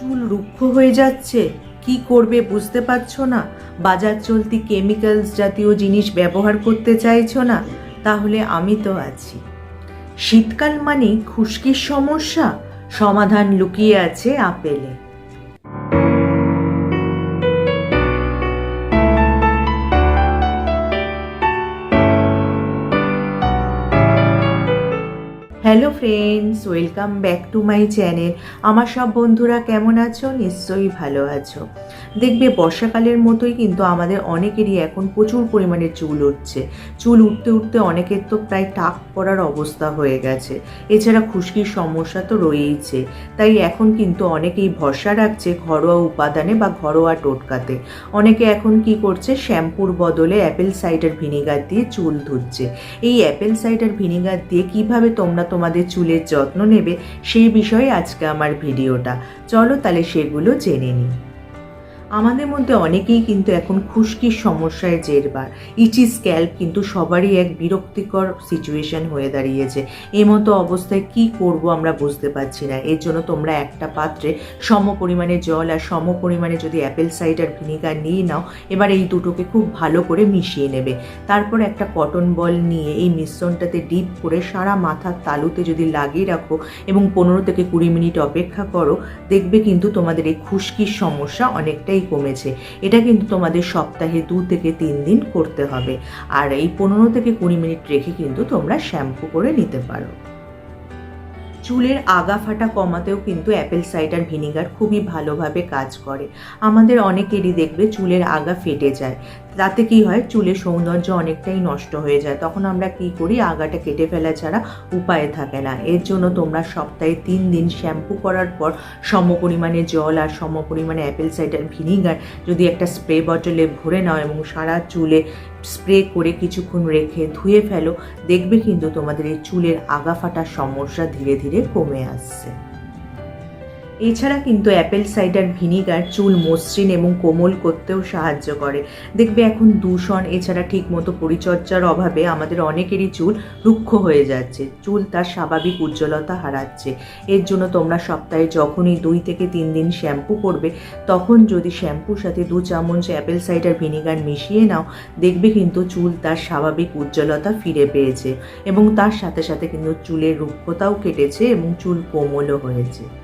চুল রুক্ষ হয়ে যাচ্ছে। কি করবে বুঝতে পারছ না? বাজার চলতি কেমিক্যালস জাতীয় জিনিস ব্যবহার করতে চাইছো না? তাহলে আমি তো আছি। শীতকাল মানেই খুশকির সমস্যা। সমাধান লুকিয়ে আছে আপেলে। Hello friends, welcome back to my channel. আমার সব বন্ধুরা কেমন আছো? নিশ্চয়ই ভালো আছো। দেখবে বর্ষাকালের মতোই কিন্তু আমাদের অনেকেরই এখন প্রচুর পরিমাণে চুল উঠছে। চুল উঠতে উঠতে অনেকের তো প্রায় টাক পড়ার অবস্থা হয়ে গেছে। এছাড়া খুশকির সমস্যা তো রয়েইছে। তাই এখন কিন্তু অনেকেই ভরসা রাখছে ঘরোয়া উপাদানে বা ঘরোয়া টোটকাতে। অনেকে এখন কি করছে, শ্যাম্পুর বদলে অ্যাপেল সাইডার ভিনিগার দিয়ে চুল ধুচ্ছে। এই অ্যাপেল সাইডার ভিনিগার দিয়ে কীভাবে তোমরা তোমাদের চুলের যত্ন নেবে সেই বিষয়ে আজকে আমার ভিডিওটা। চলো তাহলে সেগুলো জেনে নিই। আমাদের মধ্যে অনেকেই কিন্তু এখন খুশকির সমস্যায় জেরবার ইচি স্ক্যাল্প কিন্তু সবারই এক বিরক্তিকর সিচুয়েশন হয়ে দাঁড়িয়েছে। মতো অবস্থায় কি করব আমরা বুঝতে পারছি না। এর জন্য তোমরা একটা পাত্রে সম পরিমাণে জল আর সম পরিমাণে যদি অ্যাপেল সাইডার ভিনিগার নিয়ে নাও, এবার এই দুটোকে খুব ভালো করে মিশিয়ে নেবে। তারপর একটা কটন বল নিয়ে এই মিশ্রণটাতে ডিপ করে সারা মাথার তালুতে যদি লাগিয়ে রাখো এবং পনেরো থেকে কুড়ি মিনিট অপেক্ষা করো, দেখবে কিন্তু তোমাদের এই খুশকির সমস্যা অনেকটাই কমেছে। এটা কিন্তু তোমাদের সপ্তাহে দু থেকে তিন দিন করতে হবে। আর এই পনেরো থেকে কুড়ি মিনিট রেখে কিন্তু তোমরা শ্যাম্পু করে নিতে পারো। চুলের আগা ফাটা কমাতেও কিন্তু অ্যাপেল সাইডার ভিনিগার খুবই ভালোভাবে কাজ করে। আমাদের অনেকেরই দেখবে চুলের আগা ফেটে যায়। তাতে কি হয়? চুলের সৌন্দর্য অনেকটাই নষ্ট হয়ে যায়। তখন আমরা কি করি? আগাটা কেটে ফেলা ছাড়া উপায় থাকে না। এর জন্য তোমরা সপ্তাহে তিন দিন শ্যাম্পু করার পর সম পরিমাণে জল আর সম পরিমাণে অ্যাপেল সাইডার ভিনিগার, যদি একটা স্প্রে বটলে ভরে নাও এবং সারা চুলে স্প্রে করে কিছুক্ষণ রেখে ধুয়ে ফেলো, দেখবে কিন্তু তোমাদের এই চুলের আগা ফাটার সমস্যা ধীরে ধীরে কমে আসছে। এছাড়া কিন্তু অ্যাপেল সাইডার ভিনিগার চুল মসৃণ এবং কোমল করতেও সাহায্য করে। দেখবে এখন দূষণ, এছাড়া ঠিকমতো পরিচর্যার অভাবে আমাদের অনেকেরই চুল রুক্ষ হয়ে যাচ্ছে। চুল তার স্বাভাবিক উজ্জ্বলতা হারাচ্ছে। এর জন্য তোমরা সপ্তাহে যখনই দুই থেকে তিন দিন শ্যাম্পু করবে, তখন যদি শ্যাম্পুর সাথে দু চামচ অ্যাপেল সাইডার ভিনিগার মিশিয়ে নাও, দেখবে কিন্তু চুল তার স্বাভাবিক উজ্জ্বলতা ফিরে পেয়েছে এবং তার সাথে সাথে কিন্তু চুলের রুক্ষতাও কেটেছে এবং চুল কোমলও হয়েছে।